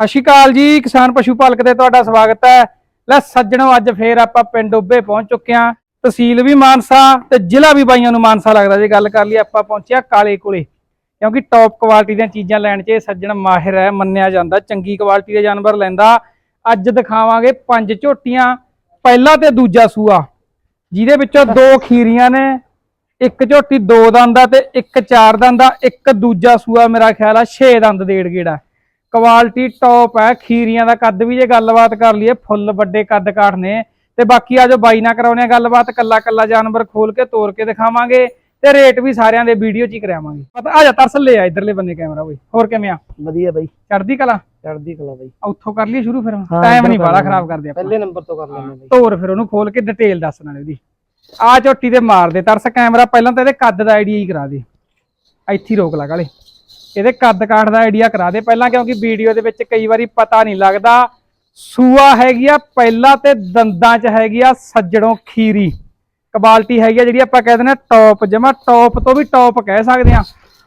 ਸਤਿ ਸ਼੍ਰੀ ਅਕਾਲ ਜੀ, ਕਿਸਾਨ ਪਸ਼ੂ ਪਾਲਕ ਤੇ ਤੁਹਾਡਾ ਸਵਾਗਤ ਹੈ। ਲੈ ਸੱਜਣੋ, ਅੱਜ ਫੇਰ ਆਪਾਂ ਪਿੰਡ ਉੱਬੇ ਪਹੁੰਚ ਚੁੱਕੇ ਹਾਂ। ਤਹਿਸੀਲ ਵੀ ਮਾਨਸਾ ਤੇ ਜ਼ਿਲ੍ਹਾ ਵੀ ਬਾਈਆਂ ਨੂੰ ਮਾਨਸਾ ਲੱਗਦਾ ਜੇ ਗੱਲ ਕਰ ਲਈ ਆਪਾਂ ਪਹੁੰਚਿਆ ਕਾਲੇ ਕੋਲੇ। ਕਿਉਂਕਿ ਟੌਪ ਕੁਆਲਿਟੀ ਦੀਆਂ ਚੀਜ਼ਾਂ ਲੈਣ 'ਚ ਸੱਜਣ ਮਾਹਿਰ ਹੈ, ਮੰਨਿਆ ਜਾਂਦਾ। ਚੰਗੀ ਕੁਆਲਿਟੀ ਦੇ ਜਾਨਵਰ ਲੈਂਦਾ। ਅੱਜ ਦਿਖਾਵਾਂਗੇ ਪੰਜ ਝੋਟੀਆਂ, ਪਹਿਲਾ ਤੇ ਦੂਜਾ ਸੂਆ। ਜਿਹਦੇ ਵਿੱਚੋਂ ਦੋ ਖੀਰੀਆਂ ਨੇ, ਇੱਕ ਝੋਟੀ ਦੋ ਦੰਦ ਆ ਤੇ ਇੱਕ ਚਾਰ ਦੰਦ ਆ, ਇੱਕ ਦੂਜਾ ਸੂਆ ਮੇਰਾ ਖਿਆਲ ਆ 6 ਦੰਦ ਦੇੜ ਗੇੜਾ। ਕੁਆਲਿਟੀ ਟੌਪ ਹੈ ਖੀਰੀਆਂ ਦਾ ਕੱਦ ਵੀ ਜੇ ਗੱਲਬਾਤ ਕਰ ਲਈਏ ਫੁੱਲ ਵੱਡੇ ਕੱਦ ਕਾਠ ਨੇ। ਤੇ ਬਾਕੀ ਆ ਜੋ ਬਾਈ ਨਾ ਕਰਾਉਣੇ ਆ ਗੱਲਬਾਤ ਕੱਲਾ ਕੱਲਾ ਜਾਨਵਰ ਖੋਲ ਕੇ ਤੋੜ ਕੇ ਦਿਖਾਵਾਂਗੇ ਤੇ ਰੇਟ ਵੀ ਸਾਰਿਆਂ ਦੇ ਵੀਡੀਓ 'ਚ ਹੀ ਕਰਾਵਾਂਗੇ। ਪਤਾ ਆ ਜਾ ਤਰਸਲ ਲੈ ਆ ਇਧਰਲੇ ਬੰਨੇ ਕੈਮਰਾ ਬਈ। ਹੋਰ ਕਿਵੇਂ ਆ? ਵਧੀਆ ਬਾਈ। ਚੜਦੀ ਕਲਾ? ਚੜਦੀ ਕਲਾ ਬਾਈ। ਉੱਥੋਂ ਕਰ ਲਈਏ ਸ਼ੁਰੂ ਫਿਰ ਟਾਈਮ ਨਹੀਂ ਬਾਲਾ ਲੈਂਦੇ ਖਰਾਬ ਕਰਦੇ ਆਪਾਂ। ਪਹਿਲੇ ਨੰਬਰ ਤੋਂ ਕਰ ਲੈਣੇ ਬਾਈ। ਤੋਰ ਫਿਰ ਉਹਨੂੰ ਖੋਲ ਕੇ ਡਿਟੇਲ ਦੱਸ ਨਾਲੇ ਉਹਦੀ। ਆ ਝੋਟੀ ਤੇ ਮਾਰ ਦੇ। ਤਰਸ ਕੈਮਰਾ ਪਹਿਲਾਂ ਤਾਂ ਇਹਦੇ ਕੱਦ ਦਾ ਆਈਡੀਆ ਹੀ ਕਰਾ ਦੇ। ਇੱਥੇ ਰੋਕ ਲਾ ਕਾਲੇ। ਇਹਦੇ ਕੱਦ ਕਾਠ ਦਾ ਆਈਡੀਆ ਕਰਾ ਦੇ ਪਹਿਲਾਂ ਕਿਉਂਕਿ ਵੀਡੀਓ ਦੇ ਵਿੱਚ ਕਈ ਵਾਰੀ ਪਤਾ ਨਹੀਂ ਲੱਗਦਾ। ਸੂਆ ਹੈਗੀ ਆ ਪਹਿਲਾਂ ਤੇ ਦੰਦਾਂ 'ਚ ਹੈਗੀ ਆ ਸੱਜਣੋਂ ਖੀਰੀ। ਕੁਆਲਿਟੀ ਹੈਗੀ ਆ ਜਿਹੜੀ ਆਪਾਂ ਕਹਿ ਦਿੰਦੇ ਆ ਟੌਪ ਜਮਾ ਟੌਪ ਤੋਂ ਵੀ ਟੌਪ ਕਹਿ ਸਕਦੇ ਆ।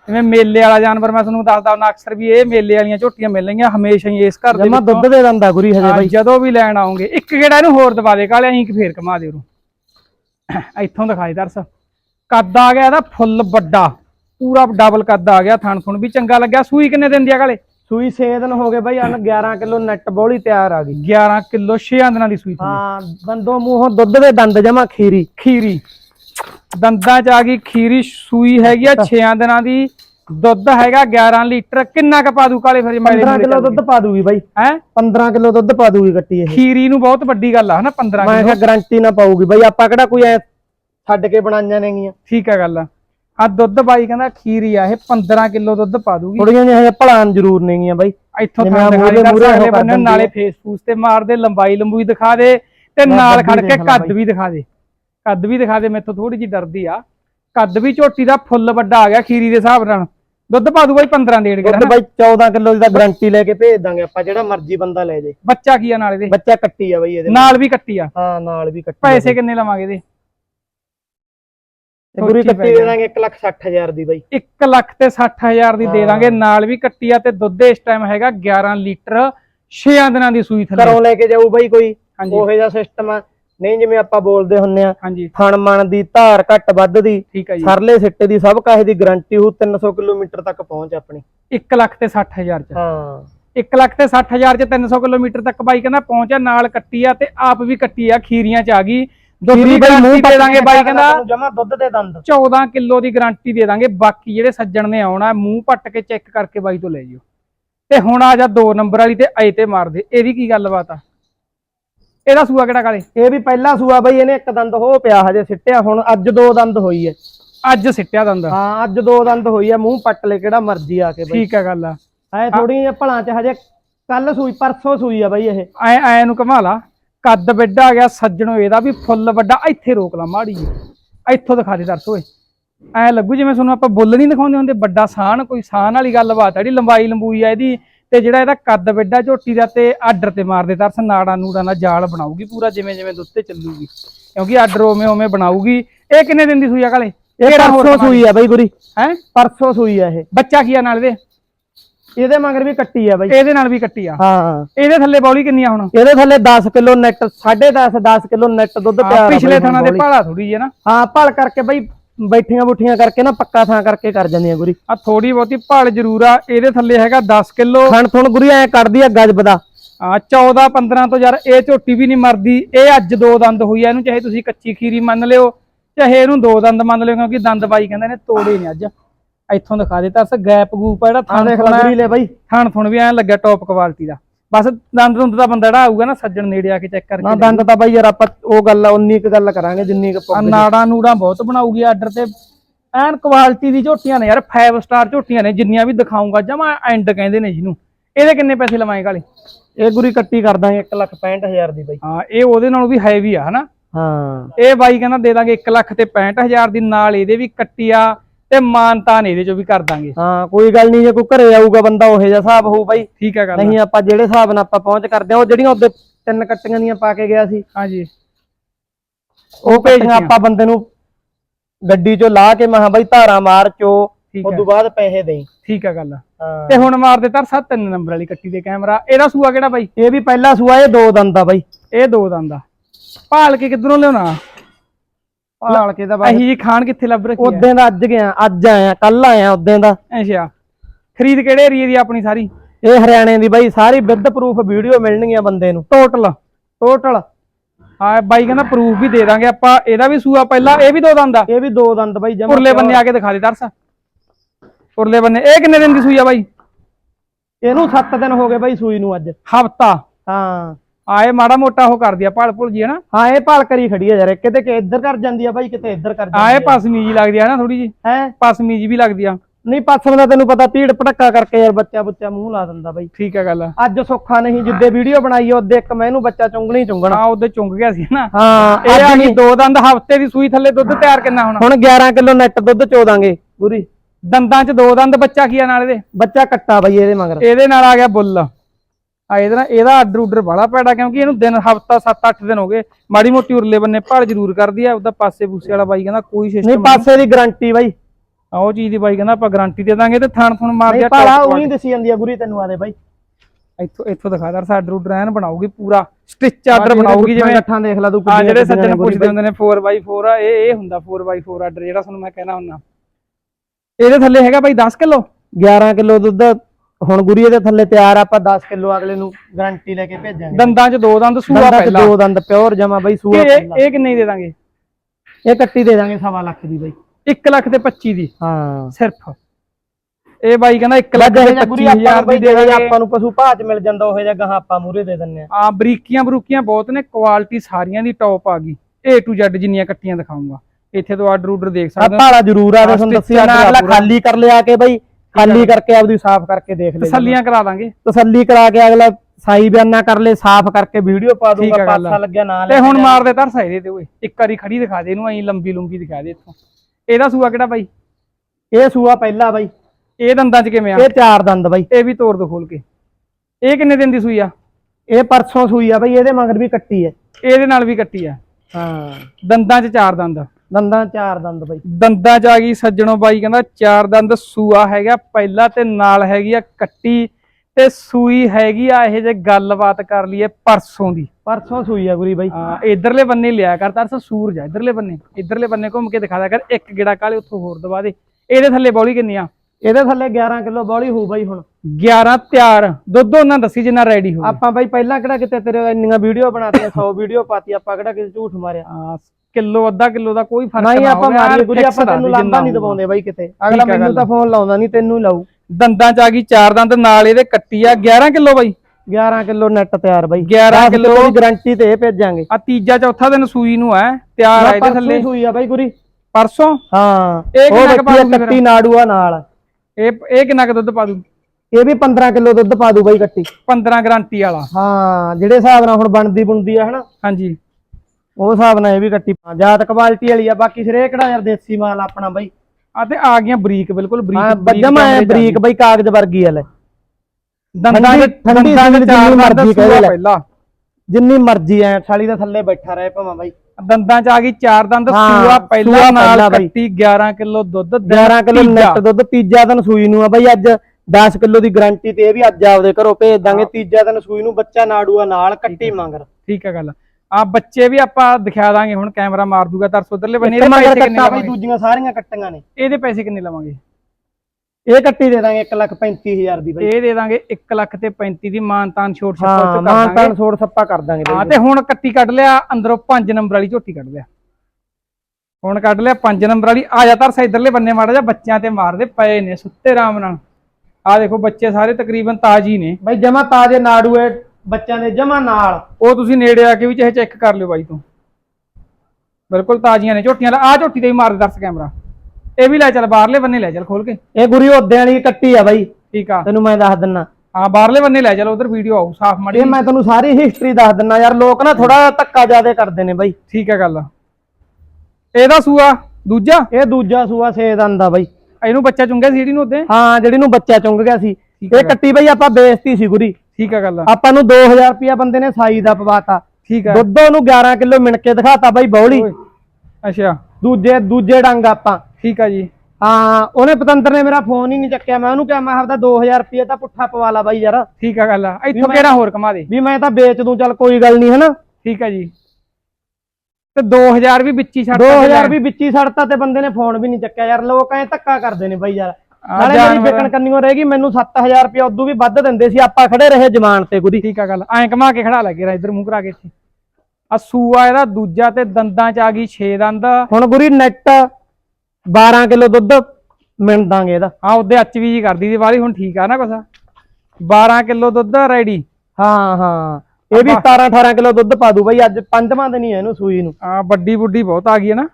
ਜਿਵੇਂ ਮੇਲੇ ਵਾਲਾ ਜਾਨਵਰ ਮੈਂ ਤੁਹਾਨੂੰ ਦੱਸਦਾ ਹੁੰਦਾ ਅਕਸਰ ਵੀ ਇਹ ਮੇਲੇ ਵਾਲੀਆਂ ਝੋਟੀਆਂ ਮਿਲਣਗੀਆਂ ਹਮੇਸ਼ਾ ਹੀ ਇਸ ਘਰ ਦੇ ਜਮਾ। ਦੁੱਧ ਦੇ ਦੰਦਾ ਗੁਰੀ ਹਜੇ ਬਾਈ। ਜਦੋਂ ਵੀ ਲੈਣ ਆਉਂਗੇ ਇੱਕ ਗੇੜਾ ਇਹਨੂੰ ਹੋਰ ਦਵਾ ਦੇ ਕਾਲੇ ਅਸੀਂ ਫੇਰ ਕਮਾ ਦੇ ਉਹਨੂੰ ਇੱਥੋਂ ਦਿਖਾਈ ਦਰਸ। ਕੱਦ ਆ ਗਿਆ ਇਹਦਾ ਫੁੱਲ ਵੱਡਾ। ਪੂਰਾ ਡਬਲ ਕੱਦ ਆ ਗਿਆ ਥਣ ਥੁਣ ਵੀ ਚੰਗਾ ਲੱਗਿਆ। ਸੂਈ ਕਿੰਨੇ ਦਿਨ ਦੀ ਆ ਕਾਲੇ? ਸੂਈ 6 ਦਿਨ ਹੋ ਗਏ ਬਾਈ ਅਨ 11 ਕਿਲੋ ਨੈਟ ਬੋਲੀ ਤਿਆਰ ਆ ਗਈ। 11 ਕਿਲੋ 6 ਦਿਨਾਂ ਦੀ ਸੂਈ ਹਾਂ ਦੰਦੋਂ ਮੂੰਹੋਂ ਦੁੱਧ ਦੇ ਦੰਦ ਜਮਾ ਖੀਰੀ। ਖੀਰੀ। ਦੰਦਾਂ ਚ ਆ ਗਈ ਖੀਰੀ ਸੂਈ ਹੈਗੀ ਆ 6 ਦਿਨਾਂ ਦੀ। ਦੁੱਧ ਹੈਗਾ 11 ਲੀਟਰ। ਕਿੰਨਾ ਕ ਪਾ ਦੂ ਕਾਲੇ ਫਿਰ 15 ਕਿਲੋ ਦੁੱਧ ਪਾ ਦੂਗੀ ਬਾਈ। ਹੈ? 15 ਕਿਲੋ ਦੁੱਧ ਪਾ ਦੂਗੀ ਕੱਟੀ ਇਹ। ਖੀਰੀ ਨੂੰ ਬਹੁਤ ਵੱਡੀ ਗੱਲ ਆ ਹਨਾ 15 ਮੈਂ ਕਿਲੋ। ਕਿਹਾ ਗਾਰੰਟੀ ਨਾ ਪਾਊਗੀ ਬਾਈ ਆਪਾਂ ਕਿਹੜਾ ਕੋਈ ਐ ਛੱਡ ਕੇ ਬਣਾਈਆਂ ਨੇਗੀਆਂ। ਠੀਕ ਹੈ ਗੱਲ ਆ। ਦੁੱਧ ਬਾਈ ਕਹਿੰਦਾ ਖੀਰੀ ਆ ਇਹ 15 ਕਿਲੋ ਦੁੱਧ ਪਾ ਦੂਗੀ। ਥੋੜੀਆਂ ਜਿਹੀਆਂ ਭਲਾਨ ਜ਼ਰੂਰ ਨੇਗੀਆਂ ਬਾਈ। ਇੱਥੋਂ ਥਾਂ ਆਹ ਦਿਖਾ ਮੂਹਰੇ ਦੇ ਮੂਹਰੇ ਅਗਲੇ ਉਹ ਕਰ ਬੰਨੇ ਨਾਲੇ। ਫੇਸ ਫੂਸ ਤੇ ਮਾਰ ਦੇ ਲੰਬਾਈ ਲੰਬੂਈ ਦਿਖਾ ਦੇ ਤੇ ਨਾਲ ਖੜ ਕੇ ਕੱਦ। ਵੀ ਦਿਖਾ ਦੇ। ਕੱਦ ਵੀ ਦਿਖਾ ਦੇ ਮੈਥੋਂ ਥੋੜੀ ਜੀ ਡਰਦੀ ਆ। ਕੱਦ ਵੀ ਝੋਟੀ ਦਾ ਫੁੱਲ ਵੱਡਾ ਆ ਗਿਆ ਖੀਰੀ ਦੇ ਹਿਸਾਬ ਨਾਲ। ਦੁੱਧ ਪਾ ਦੂ ਬਾਈ 15 ਦੇੜ ਕੇ ਦੁੱਧ ਬਾਈ 14 ਕਿਲੋ ਦੀ ਗਾਰੰਟੀ ਲੈ ਕੇ ਭੇਜ ਦਾਂਗੇ ਆਪਾਂ ਜਿਹੜਾ ਮਰਜ਼ੀ ਬੰਦਾ ਲੈ ਜੇ। ਬੱਚਾ ਕੀ ਆ ਨਾਲ ਇਹਦੇ? ਬੱਚਾ ਕੱਟੀ ਆ ਬਾਈ ਇਹਦੇ ਨਾਲ ਵੀ ਕੱਟੀ ਆ। ਹਾਂ ਨਾਲ ਵੀ ਕੱਟੀ ਆ ਪੈਸੇ। ਕਿੰਨੇ ਲਵਾਂਗੇ ਇਹਦੇ? ਤੇ ਗੁਰੀ ਸੋਚੀ ਪੈ ਕੱਟੀ ਦੇ। ਦਾਂਗੇ 1 ਲੱਖ 60 ਹਜ਼ਾਰ ਦੀ ਬਾਈ। 1 ਲੱਖ ਤੇ 60000 ਦੀ ਦੇ। ਦਾਂਗੇ। ਨਾਲ ਵੀ ਕੱਟੀ ਆ ਤੇ ਦੁੱਧ ਇਸ ਟਾਈਮ ਹੈਗਾ 11 ਲੀਟਰ 6 ਦਿਨਾਂ ਦੀ ਸੂਈ ਥੱਲੇ। ਘਰੋਂ ਲੈ ਕੇ ਜਾਊ ਬਾਈ ਕੋਈ। ਉਹੋ ਜਿਹਾ ਸਿਸਟਮ ਆ। ਨਹੀਂ ਜਿਵੇਂ ਆਪਾਂ ਬੋਲਦੇ ਹੁੰਨੇ ਆ ਥਣ ਮਣ ਦੀ ਧਾਰ ਘੱਟ ਵੱਧ ਦੀ ਸਰਲੇ ਸਿੱਟੇ ਦੀ ਸਭ ਕਾਹੇ ਦੀ ਗਾਰੰਟੀ ਹੋ 300 ਕਿਲੋਮੀਟਰ ਤੱਕ ਪਹੁੰਚ ਆਪਣੀ। 1 ਲੱਖ ਤੇ 60000 ਚ। ਹਾਂ। 1 ਲੱਖ ਤੇ 60000 ਚ 300 ਕਿਲੋਮੀਟਰ ਤੱਕ ਬਾਈ ਕਹਿੰਦਾ ਪਹੁੰਚਿਆ ਨਾਲ ਕੱਟੀ ਆ ਤੇ ਆਪ ਵੀ ਕੱਟੀ ਆ ਖੀਰੀਆਂ ਚ ਆ ਗਈ। ਦੁੱਧ ਦੀ ਗਾਰੰਟੀ ਦੇ ਦਾਂਗੇ ਬਾਈ ਕਹਿੰਦਾ ਜਮਾ ਦੁੱਧ ਦੇ ਦੰਦ। 14 ਕਿਲੋ ਦੀ ਗਾਰੰਟੀ ਦੇ ਦਾਂਗੇ ਬਾਕੀ ਜਿਹੜੇ ਸੱਜਣ ਨੇ ਆਉਣਾ ਮੂੰਹ ਪੱਟ ਕੇ ਚੈੱਕ ਕਰਕੇ ਬਾਈ ਤੋਂ ਲੈ ਜਿਓ। ਤੇ ਹੁਣ ਆ ਜਾ 2 ਨੰਬਰ ਵਾਲੀ ਤੇ ਆਏ ਤੇ ਮਾਰ ਦੇ ਇਹਦੀ ਕੀ ਗੱਲਬਾਤ ਆ? ਇਹਦਾ ਸੂਆ ਕਿਹੜਾ ਕਾਲੇ? ਇਹ ਵੀ ਪਹਿਲਾ ਸੂਆ ਬਾਈ ਇਹਨੇ ਇੱਕ ਦੰਦ ਹੋ ਪਿਆ ਹਜੇ ਸਿੱਟਿਆ ਹੁਣ ਅੱਜ ਦੋ ਦੰਦ ਹੋਈ ਹੈ ਅੱਜ ਸਿੱਟਿਆ ਦੰਦ। ਹਾਂ ਅੱਜ ਦੋ ਦੰਦ ਹੋਈ ਹੈ ਮੂੰਹ ਪੱਟ ਲੈ ਕਿਹੜਾ ਮਰਜ਼ੀ ਆ ਕੇ ਬਾਈ। ਠੀਕ ਆ ਗੱਲ ਆ। ਐ ਥੋੜੀ ਜਿਹੀ ਭਲਾਂ ਚ ਹਜੇ ਕੱਲ ਸੂਈ ਪਰਸੋਂ ਸੂਈ ਆ ਬਾਈ ਇਹ। ਐ ਐ ਨੂੰ ਕਮਾ ਲਾ। ਕੱਦ ਵੱਡਾ ਆ ਗਿਆ ਸੱਜਣੋ ਇਹਦਾ ਵੀ ਫੁੱਲ ਵੱਡਾ ਇੱਥੇ ਰੋਕ ਲਾ ਮਾੜੀ ਜਿਹੀ। ਇੱਥੋਂ ਦਿਖਾ ਦੇ ਦਰਸ ਓਏ। ਐ ਲੱਗੂ ਜਿਵੇਂ ਤੁਹਾਨੂੰ ਆਪਾਂ ਬੁੱਲ ਨਹੀਂ ਦਿਖਾਉਂਦੇ ਹੁੰਦੇ ਵੱਡਾ ਸਾਨ ਕੋਈ ਸਾਨ ਵਾਲੀ ਗੱਲਬਾਤ ਆ ਜਿਹੜੀ ਲੰਬਾਈ ਲੰਬੂਈ ਆ ਇਹਦੀ ਤੇ ਜਿਹੜਾ ਇਹਦਾ ਕੱਦ ਵੱਡਾ ਝੋਟੀ ਦਾ ਤੇ ਆਰਡਰ ਤੇ ਮਾਰਦੇ ਤਰਸ ਨਾੜਾ ਨੂੜਾ ਨਾਲ ਜਾਲ ਬਣਾਊਗੀ ਪੂਰਾ ਜਿਵੇਂ ਜਿਵੇਂ ਦੁੱਧ ਤੇ ਚੱਲੂਗੀ। ਕਿਉਂਕਿ ਆਰਡਰ ਉਵੇਂ ਉਵੇਂ ਬਣਾਊਗੀ। ਇਹ ਕਿੰਨੇ ਦਿਨ ਦੀ ਸੂਈ ਆ ਕਾਲੇ? ਇਹ ਪਰਸੋਂ ਸੂਈ ਆ ਬਾਈ ਗੁਰੀ। ਹੈ? ਪਰਸੋਂ ਸੂਈ ਆ ਇਹ। ਬੱਚਾ ਕੀ ਆ ਨਾਲ ਇਹਦੇ ਇਹਦੇ ਮਗਰ ਵੀ ਕੱਟੀ ਆ ਬਾਈ। ਇਹਦੇ ਨਾਲ ਵੀ ਕੱਟੀ ਆ। ਹਾਂ। ਇਹਦੇ ਥੱਲੇ ਬੌਲੀ ਕਿੰਨੀ ਆ ਹੁਣ? ਇਹਦੇ ਥੱਲੇ 10 ਕਿਲੋ ਨੈਟ 10.5 10 ਕਿਲੋ ਨੈਟ ਦੁੱਧ ਪਿਆ ਪਿਛਲੇ ਥਾਣਾ ਦੇ। ਭਾਲਾ ਥੋੜੀ ਜਿਹੀ ਨਾ। ਹਾਂ ਭਲ ਕਰਕੇ ਬਾਈ ਬੈਠੀਆਂ ਬੁੱਠੀਆਂ ਕਰਕੇ ਨਾ ਪੱਕਾ ਥਾਂ ਕਰਕੇ ਕਰ ਜਾਂਦੀਆਂ ਗੁਰੀ। ਆ ਥੋੜੀ ਬਹੁਤੀ ਭਾਲ ਜ਼ਰੂਰ ਆ ਇਹਦੇ ਥੱਲੇ ਹੈਗਾ 10 ਕਿਲੋ। ਖਣ ਥੁਣ ਗੁਰੀ ਐ ਕੱਢਦੀ ਆ ਗਜਬ ਦਾ। ਆ 14 15 ਤੋਂ ਯਾਰ ਇਹ ਝੋਟੀ ਵੀ ਨਹੀਂ ਮਰਦੀ ਇਹ ਅੱਜ ਦੋ ਦੰਦ ਹੋਈ ਆ ਇਹਨੂੰ ਚਾਹੇ ਤੁਸੀਂ ਕੱਚੀ ਖੀਰੀ ਮੰਨ ਲਿਓ ਚਾਹੇ ਇਹਨੂੰ ਦੋ ਦੰਦ ਮੰਨ ਲਿਓ ਕਿਉਂਕਿ ਦੰਦ ਬਾਈ ਕਹਿੰਦੇ ਨੇ ਤੋੜੇ ਨੇ ਅੱਜ। ਇੱਥੋਂ ਦਿਖਾ ਦੇ ਤਾਂ ਗੈਪ ਗੂਪ ਆ ਜਿਹੜਾ ਆ ਥਣ ਦੇਖ ਥੁਣ ਲੈ ਆ, ਗੁਰੀ ਲੈ ਬਾਈ। ਥਣ ਥੁਣ ਵੀ ਐ ਲੱਗਿਆ ਟੌਪ ਕੁਆਲਿਟੀ ਦਾ। ਬਸ ਦੰਦ ਦੁੰਦ ਦਾ ਬੰਦਾ ਜਿਹੜਾ ਆਊਗਾ ਨਾ ਸੱਜਣ ਨੇੜੇ ਆ ਕੇ ਚੈੱਕ ਕਰਕੇ ਨਾ ਦੰਦ ਤਾਂ ਬਾਈ ਯਾਰ ਆਪਾਂ ਉਹ ਗੱਲ ਆ ਉਨੀ ਕੁ ਗੱਲ ਕਰਾਂਗੇ ਜਿੰਨੀ ਕੁ ਆ ਪੁੱਗ ਨਾੜਾ ਨੂੜਾ ਬਹੁਤ ਬਣਾਊਗੀ ਆਰਡਰ ਤੇ। ਐਨ ਕੁਆਲਿਟੀ ਦੀ ਝੋਟੀਆਂ ਨੇ ਯਾਰ 5 ਸਟਾਰ ਝੋਟੀਆਂ ਨੇ ਜਿੰਨੀਆਂ ਵੀ ਦਿਖਾਉਂਗਾ ਜਮਾ ਐਂਡ ਕਹਿੰਦੇ ਨੇ ਜਿਹਨੂੰ। ਇਹਦੇ ਕਿੰਨੇ ਪੈਸੇ ਲਵਾਏ ਕਾਲੇ ਇਹ ਗੁਰੀ ਕੱਟੀ ਕਰ ਦਾਂਗੇ 1 ਲੱਖ 65000 ਦੀ ਬਾਈ। ਹਾਂ ਇਹ ਉਹਦੇ ਨਾਲੋਂ ਵੀ ਹੈਵੀ ਆ ਹਨਾ? ਹਾਂ। ਇਹ ਬਾਈ ਕਹਿੰਦਾ ਦੇ ਦਾਂਗੇ 1 ਲੱਖ ਤੇ 65000 ਦੀ ਨਾਲ ਇਹਦੇ ਵੀ ਕੱਟੀ ਤੇ ਮਾਨਤਾਨ ਇਹਦੇ ਚੋਂ ਵੀ ਕਰ ਦਾਂਗੇ। ਹਾਂ ਕੋਈ ਗੱਲ ਨਹੀਂ ਜੇ ਕੋਈ ਘਰੇ ਆਊਗਾ ਬੰਦਾ ਉਹੇ ਜਿਹਾ ਹਿਸਾਬ ਹੋਊ ਬਾਈ। ਠੀਕ ਹੈ ਗੱਲ ਨਹੀਂ ਆਪਾਂ ਜਿਹੜੇ ਹਿਸਾਬ ਨਾਲ ਆਪਾਂ ਪਹੁੰਚ ਕਰਦੇ ਆ ਉਹ ਜਿਹੜੀਆਂ ਉਹਦੇ ਤਿੰਨ ਕੱਟੀਆਂ ਦੀਆਂ ਪਾ ਕੇ ਗਿਆ ਸੀ। ਹਾਂਜੀ। ਉਹ ਭੇਜ ਕੱਟੀਆਂ। ਆਪਾਂ ਬੰਦੇ ਨੂੰ ਗੱਡੀ ਚੋਂ ਲਾ ਕੇ ਮਹਾ ਬਾਈ ਧਾਰਾ ਮਾਰ ਚੋ ਉਸ ਹੈ ਤੋਂ ਬਾਅਦ ਪੈਸੇ ਦੇਈ। ਠੀਕ ਆ ਗੱਲ ਹਾਂ। ਤੇ ਹੁਣ ਮਾਰ ਦੇ ਤਰਸਾ ਤਿੰਨ ਨੰਬਰ ਵਾਲੀ ਕੱਟੀ ਦੇ ਕੈਮਰਾ। ਇਹਦਾ ਸੂਆ ਕਿਹੜਾ ਬਾਈ? ਇਹ ਵੀ ਪਹਿਲਾ ਸੂਆ ਇਹ ਦੋ ਦੰਦ ਆ ਬਾਈ। ਇਹ ਦੋ ਦੰਦ ਆ। ਭਾਲ ਕੇ ਕਿੱਧਰੋਂ ਲਿਆਉਣਾ? ਭਾਲ ਕੇ ਤਾਂ ਅਹੀ ਜੀ ਖਾਣ ਕਿੱਥੇ ਲੱਭ ਰੱਖੀ ਆ? ਉਦੋਂ ਦਾ ਅੱਜ ਗਿਆ ਅੱਜ ਆਇਆ ਕੱਲ ਆਇਆ ਉਦੋਂ ਦਾ। ਅੱਛਾ। ਖਰੀਦ ਕਿਹੜੇ ਏਰੀਏ ਦੀ ਆਪਣੀ ਸਾਰੀ? ਇਹ ਹਰਿਆਣੇ ਦੀ ਬਾਈ ਸਾਰੀ ਵਿਦ ਪ੍ਰੂਫ ਵੀਡੀਓ ਮਿਲਣਗੀਆਂ ਬੰਦੇ ਨੂੰ। ਟੋਟਲ ਟੋਟਲ ਹਾਂ ਬਾਈ ਕਹਿੰਦਾ ਪ੍ਰੂਫ ਵੀ ਦੇ ਦਾਂਗੇ ਆਪਾਂ ਇਹਦਾ ਵੀ ਸੂਆ ਪਹਿਲਾਂ ਇਹ ਵੀ ਦੋ ਦੰਦ ਆ। ਇਹ ਵੀ ਦੋ ਦੰਦ ਬਾਈ ਜਮਾ ਉਰਲੇ ਬੰਨੇ ਆ ਕੇ ਦਿਖਾ ਦੇ ਦਰਸ। ਉਰਲੇ ਬੰਨੇ ਇਹ ਕਿੰਨੇ ਦਿਨ ਦੀ ਸੂਈ ਆ ਬਾਈ? ਇਹਨੂੰ 7 ਦਿਨ ਹੋ ਗਏ ਬਾਈ ਸੂਈ ਨੂੰ ਅੱਜ। ਹਫਤਾ। ਹਾਂ। ਆਏ ਮਾੜਾ ਮੋਟਾ ਉਹ ਕਰਦੀ ਆ ਭਾਲ ਭੁਲ ਜੀ ਹਨਾ? ਹਾਂ ਇਹ ਭਾਲ ਕਰੀ ਖੜੀ ਆ ਯਾਰ ਕਿਤੇ ਕਿ ਇੱਧਰ ਕਰ ਜਾਂਦੀ ਆ ਬਾਈ ਕਿਤੇ ਇੱਧਰ ਕਰ ਜਾਂਦੀ ਆਏ ਪਸਮੀ ਜੀ ਲੱਗਦੀ ਆ ਨਾ ਥੋੜੀ ਜੀ ਹੈ? ਪਸਮੀ ਜੀ ਵੀ ਲੱਗਦੀ ਆ। ਨਹੀਂ ਪਾਸਮ ਦਾ ਤੈਨੂੰ ਪਤਾ ਪੀੜ ਪਟੱਕਾ ਕਰਕੇ ਯਾਰ ਬੱਚਾ ਬੁੱਚਾ ਮੂੰਹ ਲਾ ਦਿੰਦਾ ਬਾਈ। ਠੀਕ ਆ ਗੱਲ ਅੱਜ ਸੌਖਾ ਨਹੀਂ ਜਿੱਦੇ ਵੀਡੀਓ ਬਣਾਈ ਆ ਉਹਦੇ ਇੱਕ ਮੈਂ ਇਹਨੂੰ ਬੱਚਾ ਚੁੰਗਣੀ ਚੁੰਗਣਾ। ਆ ਉਹਦੇ ਚੁੰਗ ਗਿਆ ਸੀ ਨਾ ਹਾਂ ਇਹ ਆ ਗਈ। ਦੋ ਦੰਦ ਹਫ਼ਤੇ ਦੀ ਸੂਈ ਥੱਲੇ ਦੁੱਧ ਤਿਆਰ ਕਿੰਨਾ ਹੋਣਾ। ਹੁਣ 11 ਕਿਲੋ ਨੈਟ ਦੁੱਧ ਚੋਦਾਂਗੇ ਪੂਰੀ। ਦੰਦਾਂ 'ਚ ਦੋ ਦੰਦ ਬੱਚਾ ਕੀ ਆ ਨਾਲ ਇਹਦੇ? ਬੱਚਾ ਕੱਟਾ ਬਾਈ ਇਹਦੇ ਮਗਰ। ਇਹਦੇ ਨਾਲ ਆ ਗਿਆ ਬੁੱਲ। ਆ ਇਹਦੇ ਇਹਦਾ ਆਰਡਰ ਉਡਰ ਬੜਾ ਪੈੜਾ ਕਿਉਂਕਿ ਇਹਨੂੰ ਦਿਨ ਹਫਤਾ 7-8 ਦਿਨ ਹੋ ਗਏ। ਮਾੜੀ ਮੋਟੀ ਉਰਲੇ ਬੰਨੇ ਭੜ ਜ਼ਰੂਰ ਕਰਦੀ ਆ ਉਹਦਾ ਪਾਸੇ ਪੂਸੇ ਵਾਲਾ ਬਾਈ ਕਹਿੰਦਾ ਕੋਈ ਨਹੀਂ ਸਿਸਟਮ ਪਾਸੇ ਦੀ ਗਾਰੰਟੀ ਬਾਈ। ਆ ਉਹ ਚੀਜ਼ ਦੀ ਬਾਈ ਕਹਿੰਦਾ ਆਪਾਂ ਗਾਰੰਟੀ ਦੇ ਦਾਂਗੇ ਤੇ ਥਣ ਥਣ ਮਾਰ ਨਹੀਂ ਦਿਆ ਭਾਲਾ ਉਹੀ ਦੱਸੀ ਜਾਂਦੀ ਆ ਗੁਰੀ ਤੈਨੂੰ ਆਦੇ ਬਾਈ। ਇੱਥੋਂ ਇੱਥੋਂ ਦਿਖਾ ਦਰ ਆਰਡਰ ਉਡਰ ਐਨ ਬਣਾਊਗੀ ਪੂਰਾ। ਸਟਿਚ ਆਰਡਰ ਬਣਾਊਗੀ ਜਿਵੇਂ ਗੱਠਾਂ ਦੇਖ ਲੈ ਤੂੰ ਆ ਜਿਹੜੇ ਸੱਜਣ ਪੁੱਛਦੇ ਹੁੰਦੇ ਨੇ 4x4 ਆ ਇਹ ਇਹ ਹੁੰਦਾ 4x4 ਆਰਡਰ ਜਿਹੜਾ ਤੁਹਾਨੂੰ ਮੈਂ ਕਹਿਣਾ ਹੁੰਦਾ। ਇਹਦੇ ਥੱਲੇ ਹੈਗਾ ਬਾਈ 10 ਕਿਲੋ? 11 ਕਿਲੋ ਦੁੱਧ ਹੁਣ ਗੁਰੀ ਦੇ ਥੱਲੇ ਤਿਆਰ ਆ, ਆਪਾਂ 10 ਕਿਲੋ ਅਗਲੇ ਨੂੰ ਗਾਰੰਟੀ ਲੈ ਕੇ ਭੇਜਾਂਗੇ। ਦੰਦਾਂ 'ਚ ਦੋ ਦੰਦ ਸੂਆ ਦੰਦਾਂ ਚ ਪਹਿਲਾ। ਦੋ ਦੰਦ ਪਿਓਰ ਜਮਾ ਬਾਈ ਸੂਆ ਇਹ ਪਹਿਲਾ। ਇਹ ਕਿੰਨੇ ਦੀ ਦੇ ਦਾਂਗੇ? ਇਹ ਕੱਟੀ ਦੇ ਦਾਂਗੇ ਸਵਾ ਲੱਖ ਦੀ ਬਾਈ। 1 ਲੱਖ ਤੇ 25 ਦੀ। ਹਾਂ। ਸਿਰਫ। ਇਹ ਬਾਈ ਕਹਿੰਦਾ 1 ਲੱਖ ਆਪਾਂ 25000 ਨੂੰ ਬਾਈ ਦੀ ਦੇ ਆਪਾਂ ਨੂੰ ਪਸ਼ੂ ਭਾਅ ਚ ਮਿਲ ਜਾਂਦਾ ਉਹ ਜਿਹਾ ਗਾਹਾਂ ਆਪਾਂ ਮੂਰੇ ਦੇ ਦਿੰਨੇ ਆ ਆ ਬਰੀਕੀਆਂ ਬਰੂਕੀਆਂ ਬਹੁਤ ਨੇ ਕੁਆਲਿਟੀ ਸਾਰੀਆਂ ਦੀ ਟੌਪ ਆ ਗਈ। A to Z ਜਿੰਨੀਆਂ ਕੱਟੀਆਂ ਦਿਖਾਉਂਗਾ ਇੱਥੇ ਤੋਂ ਆਰਡਰ ਉਡਰ ਦੇਖ ਆ ਸਕਦੇ ਹੋ। ਭਾਲਾ ਜ਼ਰੂਰ ਆ ਆਹ ਤੁਹਾਨੂੰ ਦੱਸੀ stitch ਨਾ ਆ ਅਗਲਾ। ਖਾਲੀ ਕਰ ਲਿਆ ਕੇ ਬਾਈ। ਖਾਲੀ ਕਰਕੇ ਆਪਦੀ ਸਾਫ਼ ਕਰਕੇ ਦੇਖ ਲੈ ਤਸੱਲੀਆਂ ਕਰਾ ਦਾਂਗੇ। ਤਸੱਲੀ ਕਰਾ ਕੇ ਅਗਲਾ ਸਾਈ ਬਿਆਨਾ ਕਰ ਲੈ ਸਾਫ਼ ਕਰਕੇ ਵੀਡੀਓ ਪਾ ਦੂੰਗਾ। ਪਾਸਾ ਲੱਗਿਆ ਨਾ ਤੇ ਹੁਣ ਮਾਰ ਦੇ ਤਰਸ ਇਹਦੇ ਤੇ ਓਏ। ਇੱਕ ਵਾਰੀ ਖੜੀ ਦਿਖਾ ਦੇ ਇਹਨੂੰ ਐਂ ਲੰਬੀ ਲੰਬੀ ਦਿਖਾ ਦੇ ਇੱਥੋਂ। ਇਹਦਾ ਸੂਆ ਕਿਹੜਾ ਬਾਈ? ਇਹ ਸੂਆ ਪਹਿਲਾ ਬਾਈ। ਇਹ ਦੰਦਾਂ 'ਚ ਕਿਵੇਂ ਆ? ਇਹ ਚਾਰ ਦੰਦ ਬਾਈ। ਇਹ ਵੀ ਤੋੜ ਦੋ ਖੋਲ ਕੇ। ਇਹ ਕਿੰਨੇ ਦਿਨ ਦੀ ਸੂਈ ਆ? ਇਹ ਪਰਸੋਂ ਸੂਈ ਆ ਬਾਈ ਇਹਦੇ ਮਗਰ ਵੀ ਕੱਟੀ ਹੈ ਇਹਦੇ ਨਾਲ ਵੀ ਕੱਟੀ ਆ। ਹਾਂ। ਦੰਦਾਂ 'ਚ ਚਾਰ ਦੰਦ। ਦੰਦਾਂ ਚਾਰ ਦੰਦ ਬਾਈ। ਦੰਦਾਂ 'ਚ ਆ ਗਈ ਸੱਜਣੋ ਬਾਈ ਕਹਿੰਦਾ ਚਾਰ ਦੰਦ ਸੂਆ ਹੈਗਾ ਪਹਿਲਾ ਤੇ ਨਾਲ ਹੈਗੀ ਆ ਕੱਟੀ ਤੇ ਸੂਈ ਹੈਗੀ ਆ ਇਹ ਜੇ ਗੱਲਬਾਤ ਕਰ ਲਈਏ ਪਰਸੋਂ ਦੀ। ਪਰਸੋਂ ਸੂਈ ਆ ਗੁਰੀ ਬਾਈ। ਆ ਇਧਰਲੇ ਬੰਨੇ ਲਿਆ ਕਰ ਤਰਸ ਸੂਰਜ ਆ ਇਧਰਲੇ ਬੰਨੇ ਇਧਰਲੇ ਬੰਨੇ ਘੁੰਮ ਕੇ ਦਿਖਾ ਦਿਆ ਕਰ ਇੱਕ ਗੇੜਾ ਕਾਲੇ ਉੱਥੋਂ ਹੋਰ ਦਵਾ ਦੇ। ਇਹਦੇ ਥੱਲੇ ਬੌਲੀ ਕਿੰਨੀ ਆ? ਇਹਦੇ ਥੱਲੇ 11 ਕਿਲੋ ਬੋਲੀ ਹੋਊ ਬਾਈ ਹੁਣ। 11 ਤਿਆਰ ਦੁੱਧ ਉਹਨਾਂ ਦੱਸੀ ਜਿੰਨਾ ਰੈਡੀ ਹੋ ਆਪਾਂ ਬਾਈ ਪਹਿਲਾਂ ਕਿਹੜਾ ਕਿਤੇ ਤੇਰੇ ਇੰਨੀਆਂ ਵੀਡੀਓ ਬਣਾਤੀਆਂ 100 ਵੀਡੀਓ ਪਾਤੀ ਆਪਾਂ ਕਿਹੜਾ ਕਿਸੇ ਝੂਠ ਮਾਰਿਆ। ਕਿਲੋ ਅੱਧਾ ਕਿਲੋ ਦਾ ਕੋਈ ਫ਼ਰਕ ਨਹੀਂ ਨਾ ਆਪਾਂ ਹੋਵੇ, ਮਾਰੀਏ ਐਨ ਗੁਰੀ ਆਪਾਂ ਤੈਨੂੰ ਲਾਂਭਾ ਨਹੀਂ ਦਵਾਉਂਦੇ ਬਾਈ ਕਿਤੇ। ਅਗਲਾ ਆ ਮੈਨੂੰ। ਤਾਂ ਫੋਨ ਲਾਉਂਦਾ ਨਹੀਂ ਤੈਨੂੰ ਲਾਊ। ਦੰਦਾਂ ਚ ਆ ਗਈ ਚਾਰ ਦੰਦ ਨਾਲ ਇਹਦੇ ਕੱਟੀ ਆ। 11 ਕਿਲੋ ਬਾਈ। 11 ਕਿਲੋ ਨੈਟ ਤਿਆਰ ਬਾਈ। 11 10 ਕਿੱਲੋ। ਦੀ ਗਾਰੰਟੀ ਤੇ ਭੇਜਾਂਗੇ। ਆ ਤੀਜਾ ਚੌਥਾ ਦਿਨ ਸੂਈ ਨੂੰ ਹੈ ਤਿਆਰ ਆ ਇਹਦੇ ਥੱਲੇ। ਹੀ ਸੂਈ ਆ ਬਾਈ ਗੁਰੀ ਪਰਸੋਂ? ਹਾਂ। ਇਹ ਕਿੰਨਾ ਕੁ ਆ ਫਿਰ? ਕੱਟੀ ਨਾੜੂਆ ਨਾਲ। ਇਹ ਇਹ ਕਿੰਨਾ ਕੁ ਦੁੱਧ ਪਾ ਦੂ? ਇਹ ਵੀ 15 ਕਿਲੋ ਦੁੱਧ ਪਾ ਦੂ ਬਾਈ ਕੱਟੀ। 15 ਗਾਰੰਟੀ ਵਾਲਾ। ਹਾਂ ਜਿਹੜੇ ਹਿਸਾਬ ਨਾਲ ਹੁਣ ਬਣਦੀ ਬੁਣਦੀ ਆ ਹਨਾ? ਹਾਂਜੀ। ਉਹ ਹਿਸਾਬ ਨਾਲ ਇਹ ਵੀ ਕੱਟੀ ਜਾਤ ਕੁਆਲਿਟੀ ਵਾਲੀ ਆ ਬਾਕੀ ਸਿਰੇ ਕਿਹੜਾ ਯਾਰ ਦੇਸੀ ਮਾਲ ਆਪਣਾ ਬਾਈ? ਆ ਤੇ ਆ ਗਈਆਂ ਬਰੀਕ ਬਿਲਕੁਲ ਹਾਂ ਬਰੀਕ ਬੱਜਮ ਐ ਬਰੀਕ ਬਾਈ ਕਾਗਜ਼ ਵਰਗੀ ਆ ਲੈ। ਦੰਦਾਂ ਦੇ ਠੰਡੀ- ਠੰਡੀ ਦੰਦਾਂ ਦੇ ਚਾਰ ਜਿੰਨੀ ਮਰਜ਼ੀ ਕਹਿ ਸੂਆ ਲੈ। ਪਹਿਲਾ। ਜਿੰਨੀ ਮਰਜ਼ੀ ਐ ਥਾਲੀ ਦੇ ਥੱਲੇ ਬੈਠਾ ਰਹੇ ਭਾਵੇਂ ਬਾਈ। ਦੰਦਾਂ ਚ ਆ ਗਈ ਚਾਰ ਦੰਦ ਸੂਆ ਪਹਿਲਾ ਨਾਲ। ਕੱਟੀ 11 ਕਿਲੋ ਦੁੱਧ ਦਿਨ 11 ਕਿਲੋ। ਨੈਟ ਦੁੱਧ ਤੀਜਾ ਦਿਨ ਸੂਈ ਨੂੰ ਆ ਬਾਈ ਅੱਜ। 10 ਕਿਲੋ ਦੀ ਗਾਰੰਟੀ ਤੇ ਇਹ ਵੀ ਅੱਜ ਆਪਦੇ ਘਰੋਂ ਭੇਜ ਦਾਂਗੇ। ਤੀਜਾ ਦਿਨ ਸੂਈ ਨੂੰ ਬੱਚਾ ਨਾੜੂਆ ਨਾਲ ਕੱਟੀ ਮੰਗਰ। ਠੀਕ ਹੈ ਗੱਲ। ਆ ਬੱਚੇ ਵੀ ਆਪਾਂ ਦਿਖਾ ਦਾਂਗੇ ਹੁਣ ਕੈਮਰਾ ਮਾਰ ਦੂਗਾ ਤਰਸ ਉਧਰਲੇ ਬੰਨੇ ਇਹਦੇ ਪੈਸੇ ਕਿੰਨੇ ਕੱਟਾ ਬਾਈ ਲਵਾਂਗੇ? ਦੂਜੀਆਂ ਸਾਰੀਆਂ ਕੱਟੀਆਂ ਨੇ। ਇਹਦੇ ਪੈਸੇ ਕਿੰਨੇ ਲਵਾਂਗੇ? ਇਹ ਕੱਟੀ ਦੇ ਦਾਂਗੇ 1 ਲੱਖ 35000 ਦੀ ਬਾਈ। ਇਹ ਦੇ ਦਾਂਗੇ 1 ਲੱਖ ਤੇ 35 ਦੀ ਮਾਨਤਾਨ ਛੋਟ ਛੱਪਾ ਹਾਂ ਚ ਕਰ ਮਾਨ ਦਾਂਗੇ। ਤਾਨ ਛੋੜ ਸੱਪਾ ਕਰ ਦਾਂਗੇ ਹਾਂ ਤੇ ਹੁਣ ਕੱਟੀ ਕੱਢ ਲਿਆ ਅੰਦਰੋਂ 5 ਨੰਬਰ ਵਾਲੀ ਝੋਟੀ ਕੱਢ ਲਿਆ। ਹੁਣ ਕੱਢ ਲਿਆ 5 ਨੰਬਰ ਵਾਲੀ। ਆ ਜਾ ਤਰਸ ਇਧਰਲੇ ਬੰਨੇ ਮਾੜਾ ਜਾ ਬੱਚਿਆਂ ਤੇ ਮਾਰਦੇ ਪਏ ਨੇ ਸੁੱਤੇ ਆਰਾਮ ਨਾਲ। ਆ ਦੇਖੋ ਬੱਚੇ ਸਾਰੇ ਤਕਰੀਬਨ ਤਾਜੀ ਨੇ। ਬਾਈ ਜਮਾ ਤਾਜੇ ਨਾੜੂਏ ਬੱਚਿਆਂ ਦੇ ਜਮਾ ਨਾਲ। ਉਹ ਤੁਸੀਂ ਨੇੜੇ ਆ ਕੇ ਵੀ ਚਾਹੇ ਚੈੱਕ ਕਰ ਲਿਓ ਬਾਈ ਤੋਂ। ਬਿਲਕੁਲ ਤਾਜ਼ੀਆਂ ਨੇ ਝੋਟੀਆਂ ਆ ਝੋਟੀ ਤੇ ਵੀ ਮਾਰ ਦੇ ਦਰਸ ਕੈਮਰਾ। ਇਹ ਵੀ ਲੈ ਚੱਲ ਬਾਹਰਲੇ ਬੰਨੇ ਲੈ ਚੱਲ ਖੋਲ ਕੇ। ਇਹ ਗੁਰੀ ਉਹਦੇ ਵਾਲੀ ਕੱਟੀ ਆ ਬਾਈ। ਠੀਕ ਆ। ਤੈਨੂੰ ਮੈਂ ਦੱਸ ਦਿੰਨਾ। ਹਾਂ ਬਾਹਰਲੇ ਬੰਨੇ ਲੈ ਚੱਲ ਉਧਰ ਵੀਡੀਓ ਆਊ ਸਾਫ਼ ਮਾੜੀ ਇਹ ਮੈਂ ਤੈਨੂੰ ਸਾਰੀ ਹਿਸਟਰੀ ਦੱਸ ਦਿੰਨਾ ਯਾਰ ਲੋਕ ਨਾ ਥੋੜਾ ਧੱਕਾ ਜ਼ਿਆਦਾ ਕਰਦੇ ਨੇ ਬਾਈ। ਠੀਕ ਹੈ ਗੱਲ ਇਹਦਾ ਸੂਆ ਦੂਜਾ? ਇਹ ਦੂਜਾ ਸੂਆ ਸੇ ਦੰਦ ਆ ਬਾਈ। ਇਹਨੂੰ ਬੱਚਾ ਚੁੰਗਿਆ ਸੀੜੀ ਨੂੰ ਉੱਤੇ ਹਾਂ ਜਿਹੜੀ ਨੂੰ ਬੱਚਾ ਚੁੰਗ ਗਿਆ ਸੀ। ਇਹ ਕੱਟੀ ਬਾਈ ਆਪਾਂ ਬੇਇੱਜ਼ਤੀ ਸੀ ਗੁਰੀ। ਠੀਕ ਹੈ ਗੱਲ। ਆਪਾਂ ਨੂੰ 2000 ਰੁਪਿਆ ਬੰਦੇ ਨੇ ਸਾਈ ਦਾ ਪਵਾਤਾ। ਠੀਕ ਹੈ ਦੁੱਧ ਉਹਨੂੰ 11 ਕਿਲੋ ਮਿਣ ਕੇ ਦਿਖਾਤਾ ਬਾਈ ਬੌਲੀ। ਅੱਛਾ। ਦੂਜੇ ਦੂਜੇ ਡੰਗ ਆਪਾਂ। ਠੀਕ ਆ ਜੀ। ਹਾਂ ਉਹਨੇ ਪਤੰਦਰ ਨੇ ਮੇਰਾ ਫੋਨ ਹੀ ਨਹੀਂ ਚੱਕਿਆ। ਮੈਂ ਉਹਨੂੰ ਕਿਹਾ ਮੈਂ ਆਪਦਾ 2000 ਰੁਪਏ ਤਾਂ ਪੁੱਠਾ ਪਵਾ ਲਾ ਬਾਈ ਯਾਰ। ਠੀਕ ਆ ਗੱਲ ਆ। ਇੱਥੋਂ ਕਿਹੜਾ ਹੋਰ ਕਮਾ ਦੇ? ਵੀ ਮੈਂ ਤਾਂ ਵੇਚ ਦੂੰ ਚੱਲ ਕੋਈ ਗੱਲ ਨਹੀਂ ਹਨਾ? ਠੀਕ ਆ ਜੀ। ਤੇ 2000 ਵੀ ਵਿੱਚ ਹੀ ਛੱਡ 2000 ਵੀ ਵਿੱਚ ਹੀ ਛੱਡਤਾ ਤੇ ਬੰਦੇ ਨੇ ਫੋਨ ਵੀ ਨਹੀਂ ਚੱਕਿਆ। ਯਾਰ ਲੋਕ ਐ ਧੱਕਾ ਕਰਦੇ ਨੇ ਬਾਈ ਯਾਰ। ਨਾਲੇ ਮੇਰੀ ਵਿਕਣ ਕੰਨੀਓ ਰਹਿ ਗਈ ਮੈਨੂੰ 7000 ਰੁਪਏ ਉਦੋਂ ਵੀ ਵੱਧ ਦਿੰਦੇ ਸੀ ਆਪਾਂ ਖੜੇ ਰਹੇ ਜਮਾਨ ਤੇ ਗੁਦੀ ਠੀਕ ਆ ਗੱਲ ਐਂ ਕਮਾ ਕੇ ਖੜਾ ਲੱਗੇ ਰਾ ਇੱਧਰ ਮੂੰਹ ਕਰਾ ਕੇ ਇੱਥੇ। ਆ ਸੂਆ ਇਹਦਾ ਦੂਜਾ ਤੇ ਦੰਦਾਂ ਚ ਆ ਗਈ 6 ਦੰਦ। ਹੁਣ ਗੁਰੀ ਨੈਟ 12 ਕਿਲੋ ਦੁੱਧ ਮਿਣ ਦਾਂਗੇ ਇਹਦਾ। ਹਾਂ ਉਹਦੇ ਅੱਚ ਵੀ ਜੀ ਕਰਦੀ ਸੀ ਵਾਲੀ ਹੁਣ ਠੀਕ ਆ ਨਾ ਕੁਛ। 12 ਕਿਲੋ ਦੁੱਧ ਰੈਡੀ। ਹਾਂ ਹਾਂ ਇਹ ਵੀ 17 18 ਕਿਲੋ ਦੁੱਧ ਪਾ ਦੂ ਬਾਈ ਅੱਜ ਪੰਜਵਾਂ ਦਿਨ ਹੀ ਹੈ ਇਹਨੂੰ ਸੂਈ ਨੂੰ। ਆ ਵੱਡੀ ਬੁੱਢੀ ਬਹੁਤ ਆ ਗਈ ਹੈ ਨਾ।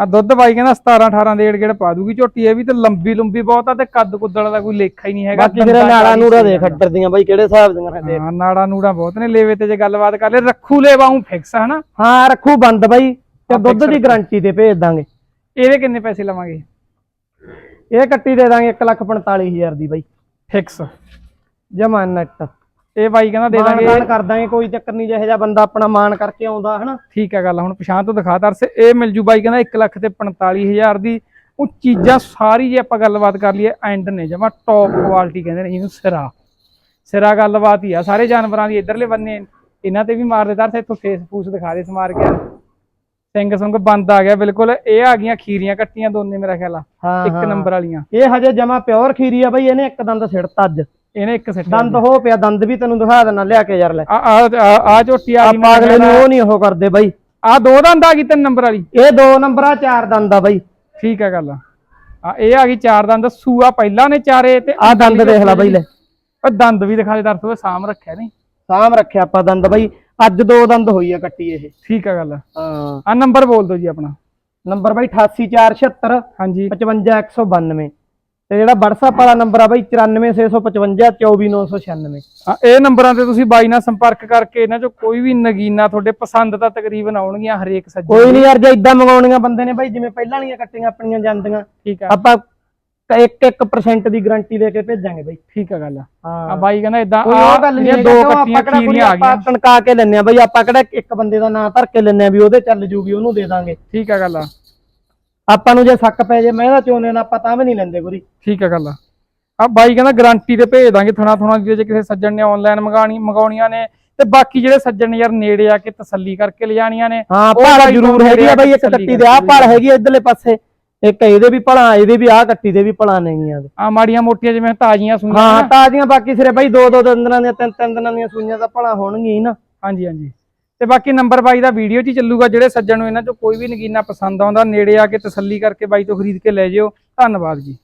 ਆ ਦੁੱਧ ਬਾਈ ਕਹਿੰਦਾ 17 18 ਦੇ ਏੜ ਪਾ ਦੂਗੀ ਝੋਟੀ ਇਹ ਵੀ ਤੇ ਲੰਬੀ ਲੰਬੀ ਬਹੁਤ ਆ ਤੇ ਕੱਦ ਕੁੱਦਲ ਦਾ ਕੋਈ ਲੇਖਾ ਹੀ ਨਹੀਂ ਹੈਗਾ ਬਾਕੀ ਆ ਨਾੜਾ ਨੂੜਾ ਛੇ ਦੇ ਦੰਦ। ਖੱਟਰ ਦੀਆਂ ਬਾਈ ਕਿਹੜੇ ਹਿਸਾਬ ਦੀਆਂ ਦੇਖ। ਹਾਂ ਨਾੜਾ ਨੂੜਾ ਬਹੁਤ ਨੇ ਲੇਵੇ ਤੇ ਜੇ ਗੱਲਬਾਤ ਕਰ ਲੈ ਰੱਖੂ ਲੇਵਾਉਂ ਫਿਕਸ ਹਨਾ? ਹਾਂ ਰੱਖੂ ਬੰਦ ਬਾਈ ਤੇ ਦੁੱਧ ਦੀ ਗਾਰੰਟੀ ਤੇ ਭੇਜ ਦਾਂਗੇ। ਇਹਦੇ ਕਿੰਨੇ ਪੈਸੇ ਲਵਾਂਗੇ? ਇਹ ਕੱਟੀ ਦੇ ਦਾਂਗੇ 145000 ਦੀ ਬਾਈ। ਫਿਕਸ ਜਮਾ ਨੈਟ ਇਹ ਬਾਈ ਕਹਿੰਦਾ ਦੇ ਮਾਨ ਦਾਂਗੇ। ਤਾਨ ਕਰ ਦਾਂਗੇ ਕੋਈ ਚੱਕਰ ਨਹੀਂ ਜਿਹੋ ਜਿਹਾ ਬੰਦਾ ਆਪਣਾ ਮਾਨ ਕਰਕੇ ਆਉਂਦਾ ਹਨਾ? ਠੀਕ ਹੈ ਗੱਲ ਹੁਣ ਪਛਾਣ ਤੋਂ ਦਿਖਾ ਤਰਸ ਇਹ ਮਿਲ ਜੂ ਬਾਈ ਕਹਿੰਦਾ 1 ਲੱਖ ਤੇ 45000 ਦੀ। ਉਹ ਚੀਜ਼ਾਂ ਸਾਰੀ ਜੇ ਆਪਾਂ ਗੱਲਬਾਤ ਕਰ ਲਈਏ ਐਂਡ ਨੇ ਜਮਾ ਟੌਪ ਕੁਆਲਿਟੀ ਕਹਿੰਦੇ ਨੇ ਇਹਨੂੰ ਸਿਰਾ। ਸਿਰਾ ਗੱਲਬਾਤ ਹੀ ਆ ਸਾਰੇ ਜਾਨਵਰਾਂ ਦੀ ਇਧਰਲੇ ਬੰਨੇ ਇਹਨਾਂ ਤੇ ਵੀ ਮਾਰਦੇ ਤਰਸ ਇੱਥੋਂ ਫੇਸ ਫੂਸ ਦਿਖਾ ਦੇ ਸਮਾਰ ਕੇ। ਸਿੰਘ ਸੁੰਗ ਬੰਦ ਆ ਗਿਆ ਬਿਲਕੁਲ ਇਹ ਆ ਗਈਆਂ ਖੀਰੀਆਂ ਕੱਟੀਆਂ ਦੋਨੇ ਮੇਰਾ ਖਿਆਲ ਆ ਇੱਕ। ਨੰਬਰ ਵਾਲੀਆਂ। ਇਹ ਹਜੇ ਜਮਾ ਪਿਓਰ ਖੀਰੀ ਆ ਬਾਈ ਇਹਨੇ ਇੱਕ ਦੰਦ ਸਿੜਤਾ ਅੱਜ। ਇਹਨੇ ਇੱਕ ਸਿੱਟ ਦੰਦ ਹੋ ਪਿਆ ਦੰਦ ਵੀ ਤੈਨੂੰ ਦਿਖਾ ਦੇਣਾ ਲਿਆ ਕੇ ਯਾਰ ਲੈ। ਆ ਆ ਆ- ਆ ਝੋਟੀ ਆ ਗਈ ਆਪਾਂ ਅਗਲੇ ਨੂੰ ਉਹ ਨਹੀਂ ਉਹ ਕਰਦੇ ਬਾਈ। ਆ ਦੋ ਦੰਦ ਆ ਗਈ ਤਿੰਨ ਨੰਬਰ ਵਾਲੀ। ਇਹ ਦੋ ਨੰਬਰ ਆ ਚਾਰ ਦੰਦ ਆ ਬਾਈ। ਠੀਕ ਹੈ ਗੱਲ। ਆ ਇਹ ਆ ਗਈ ਚਾਰ ਦੰਦ। ਸੂਆ ਪਹਿਲਾਂ ਨੇ ਚਾਰੇ ਤੇ ਆ ਦੰਦ ਦੇਖ ਲੈ ਬਾਈ ਲੈ। ਉਹ ਦੰਦ ਵੀ ਦਿਖਾ ਦੇ ਦਰਸੋ ਸਾਮ ਰੱਖਿਆ ਨਹੀਂ? ਸਾਮ ਰੱਖਿਆ ਆਪਾਂ ਦੰਦ ਬਾਈ। ਅੱਜ ਦੋ ਦੰਦ ਹੋਈ ਆ ਕੱਟੀ ਇਹ। ਠੀਕ ਹੈ ਗੱਲ। ਹਾਂ। ਆ ਨੰਬਰ ਬੋਲ ਦਿਓ ਜੀ ਆਪਣਾ। ਨੰਬਰ ਬਾਈ 88476 ਹਾਂਜੀ। 55192 ਤੇ ਜਿਹੜਾ WhatsApp ਵਾਲਾ ਨੰਬਰ ਆ ਬਾਈ 94655 24996 ਆ ਇਹ ਨੰਬਰਾਂ ਤੇ ਤੁਸੀਂ ਬਾਈ ਨਾਲ ਸੰਪਰਕ ਕਰਕੇ ਇਹਨਾਂ ਚੋਂ ਕੋਈ ਵੀ ਨਗੀਨਾ ਤੁਹਾਡੇ ਪਸੰਦ ਤਾਂ ਤਕਰੀਬਨ ਆਉਣਗੀਆਂ ਹਰੇਕ ਸੱਜਣ ਕੋਈ ਨਹੀਂ ਯਾਰ ਜੇ ਇਦਾਂ ਮੰਗਾਉਣੀਆਂ ਬੰਦੇ ਨੇ ਬਾਈ ਜਿਵੇਂ ਪਹਿਲਾਂ ਵਾਲੀਆਂ ਕੱਟੀਆਂ ਆਪਣੀਆਂ ਜਾਂਦੀਆਂ ਠੀਕ ਆ। ਆਪਾਂ 1-1% ਦੀ ਗਾਰੰਟੀ ਦੇ ਕੇ ਭੇਜਾਂਗੇ ਬਾਈ। ਠੀਕ ਆ ਗੱਲ ਆ। ਹਾਂ। ਬਾਈ ਕਹਿੰਦਾ ਇਦਾਂ ਨਹੀਂ ਦੋ ਕੱਟੀਆਂ ਖੀਰੀਆਂ ਆ ਗਈਆਂ। ਟਣਕਾ ਕੇ ਲੈਣੇ ਆ ਬਈ ਆਪਾਂ ਕਿਹੜਾ ਇੱਕ ਬੰਦੇ ਦਾ ਨਾਂ ਧਰ ਕੇ ਲੈਣੇ ਆ ਵੀ ਉਹਦੇ ਚੱਲ ਜੂਗੀ ਉਹਨੂੰ ਦੇ ਦਾਂਗੇ। ਠੀਕ ਆ ਗੱਲ ਆ। ਆਪਾਂ ਨੂੰ ਜੇ ਸ਼ੱਕ ਪੈ ਜੇ ਮੈਂ ਇਹਦਾ ਚੋਨੇ ਦਾ ਆਪਾਂ ਤਾਂ ਵੀ ਨਹੀਂ ਲੈਂਦੇ ਗੁਰੀ। ਠੀਕ ਆ ਗੱਲ। ਆ ਆ ਬਾਈ ਕਹਿੰਦਾ ਗਾਰੰਟੀ ਤੇ ਭੇਜ ਦਾਂਗੇ ਥਣਾ ਥਣਾ ਦੀ ਜੇ ਕਿਸੇ ਸੱਜਣ ਨੇ ਆਨਲਾਈਨ ਮੰਗਾਣੀ ਮੰਗਾਉਣੀਆਂ ਨੇ ਤੇ ਬਾਕੀ ਜਿਹੜੇ ਸੱਜਣ ਯਾਰ ਨੇੜੇ ਆ ਕੇ ਤਸੱਲੀ ਕਰਕੇ ਲਿਜਾਣੀਆਂ ਨੇ ਹਾਂ ਭਾਲ ਜ਼ਰੂਰ ਹੈਗੀ ਆ ਬਾਈ ਇੱਕ ਕੱਟੀ ਦੇ ਆਹ ਭਾਲ ਹੈਗੀ ਆ ਇਧਰਲੇ ਪਾਸੇ ਇੱਕ ਇਹਦੇ ਵੀ ਭਲਾ ਇਹਦੇ ਵੀ ਆਹ ਕੱਟੀ ਦੇ ਵੀ ਭਲਾ ਨੇਗੀਆਂ ਆ ਮਾੜੀਆਂ ਮੋਟੀਆਂ ਜਿਵੇਂ ਤਾਜ਼ੀਆਂ ਸੁਣੀਆਂ ਹਾਂ ਤਾਜ਼ੀਆਂ ਬਾਕੀ ਸਿਰੇ ਬਾਈ ਦੋ ਦੋ ਦਿਨਾਂ ਦੀਆਂ ਤਿੰਨ ਤਿੰਨ ਦਿਨਾਂ ਦੀਆਂ ਸੂਈਆਂ ਦਾ ਭਲਾ ਹੋਣਗੀਆਂ ਹੀ ਨਾ। ਹਾਂਜੀ ਹਾਂਜੀ। ਤੇ ਬਾਕੀ ਨੰਬਰ ਬਾਈ ਦਾ ਵੀਡੀਓ 'ਚ ਹੀ ਚੱਲੂਗਾ, ਜਿਹੜੇ ਸੱਜਣ ਨੂੰ ਇਹਨਾਂ 'ਚੋਂ ਕੋਈ ਵੀ ਨਗੀਨਾ ਪਸੰਦ ਆਉਂਦਾ, ਨੇੜੇ ਆ ਕੇ ਤਸੱਲੀ ਕਰਕੇ ਬਾਈ ਤੋਂ ਖਰੀਦ ਕੇ ਲੈ ਜਿਓ। ਧੰਨਵਾਦ ਜੀ।